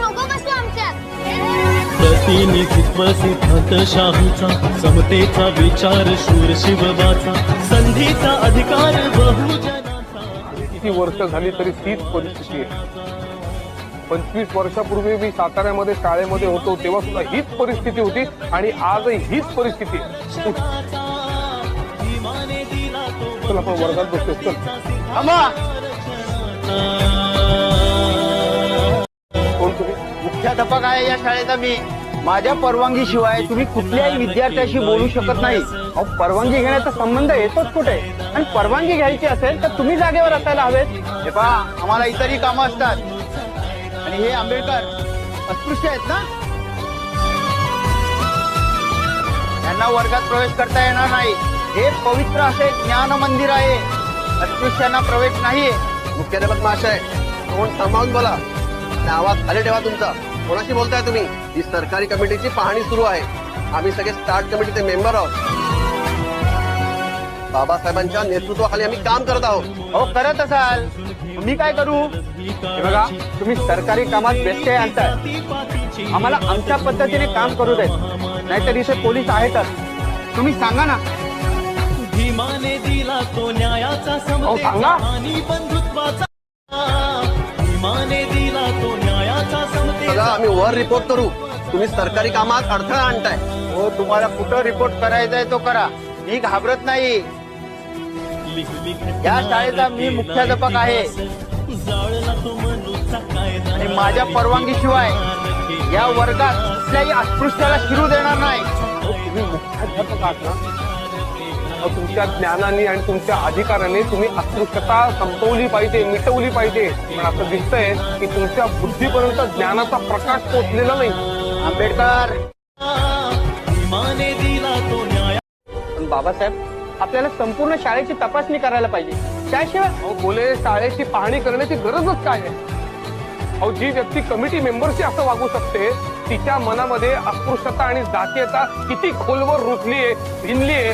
नको बसू समतेचा विचार शूर शिवबाचा संधीचा अधिकार बहुजनाचा. किती वर्ष झाली तरी तीच परिस्थिती आहे. पंचवीस वर्षापूर्वी मी साताऱ्यामध्ये शाळेमध्ये होतो तेव्हा सुद्धा हीच परिस्थिती होती आणि आज हीच परिस्थिती आपण वर्गात बसतो मुख्याध्यापक आहे या शाळेचा मी? माझ्या परवानगी शिवाय तुम्ही कुठल्याही विद्यार्थ्याशी बोलू शकत नाही. अहो, परवानगी घेण्याचा संबंध येतोच कुठे? आणि परवानगी घ्यायची असेल तर तुम्ही जागेवर असायला हवेत. हे पहा आम्हाला इतरही कामं असतात. आणि हे आंबेडकर अस्पृश्य आहेत ना? त्यांना वर्गात प्रवेश करता येणार नाही. हे पवित्र असे ज्ञान मंदिर आहे. अस्पृश्यांना प्रवेश नाहीये. मुख्याध्यापक महाशय कोण सांभाळून बोला. आवाज खाली ठेवा तुमचा. कोणाशी बोलताय तुम्ही? ही सरकारी कमिटीची पाहणी सुरू आहे. आम्ही सगळे स्टार्ट कमिटीचे मेंबर आहोत. बाबासाहेबांच्या नेतृत्वाखाली आम्ही काम करत आहोत. हो करत असाल. मी काय करू? हे बघा तुम्ही सरकारी कामात व्यत्यय आणताय. आम्हाला आमच्या पद्धतीने काम करू देत. नाहीतर इथे पोलीस आहेतच तुम्ही सांगा ना. भीमाने दिला तो न्यायाचा अहो, सांगा. बंधुत्वाचा. भीमाने दिला तो आम्ही वर रिपोर्ट करू. तुम्ही सरकारी कामात अडथळा आणताय. हो तुम्हाला कुठं रिपोर्ट करायचा आहे तो करा. मी घाबरत नाही. या शाळेचा मी मुख्याध्यापक आहे. आणि माझ्या परवानगीशिवाय या वर्गात कुठल्याही अस्पृश्याला शिरू देणार नाही. तुम्ही मुख्याध्यापक आहात ना? तुमच्या ज्ञानाने आणि तुमच्या अधिकाराने तुम्ही अस्पृश्यता संपवली पाहिजे मिटवली पाहिजे. पण असं दिसतंय की तुमच्या बुद्धीपर्यंत ज्ञानाचा प्रकाश पोचलेला नाही. आंबेडकर. भीमाने दिला तो न्याय पण बाबासाहेब आपल्याला संपूर्ण शाळेची तपासणी करायला पाहिजे. त्याशिवाय बोले शाळेची पाहणी करण्याची गरजच काय आहे? अहो जी व्यक्ती कमिटी मेंबरशी असं वागू शकते तिच्या मनामध्ये अस्पृश्यता आणि जातीयता किती खोलवर रुजलीये भिनलीये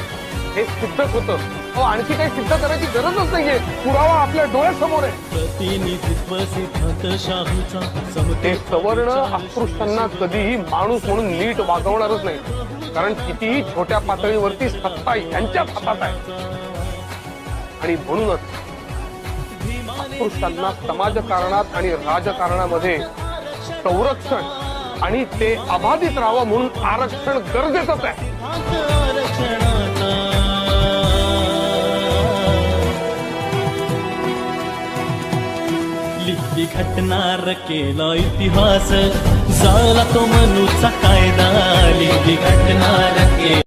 हे सिद्ध होतं. अहो आणखी काही सिद्ध करायची गरजच नाहीये. पुरावा आपल्या डोळ्यासमोर आहे. प्रतिनिधित्व सिद्धांत शाहूचा हे सवर्ण अस्पृश्यांना कधीही माणूस म्हणून नीट वागवणारच नाही. कारण कितीही छोट्या पातळीवरती सत्ता यांच्याच हातात आहे. आणि म्हणूनच अस्पृश्यांना समाजकारणात आणि राजकारणामध्ये संरक्षण आणि ते अबाधित राहावं म्हणून आरक्षण गरजेचंच आहे. घटणार केला इतिहास. झाला तो मनुचा कायदा. लिहिली घटणार केला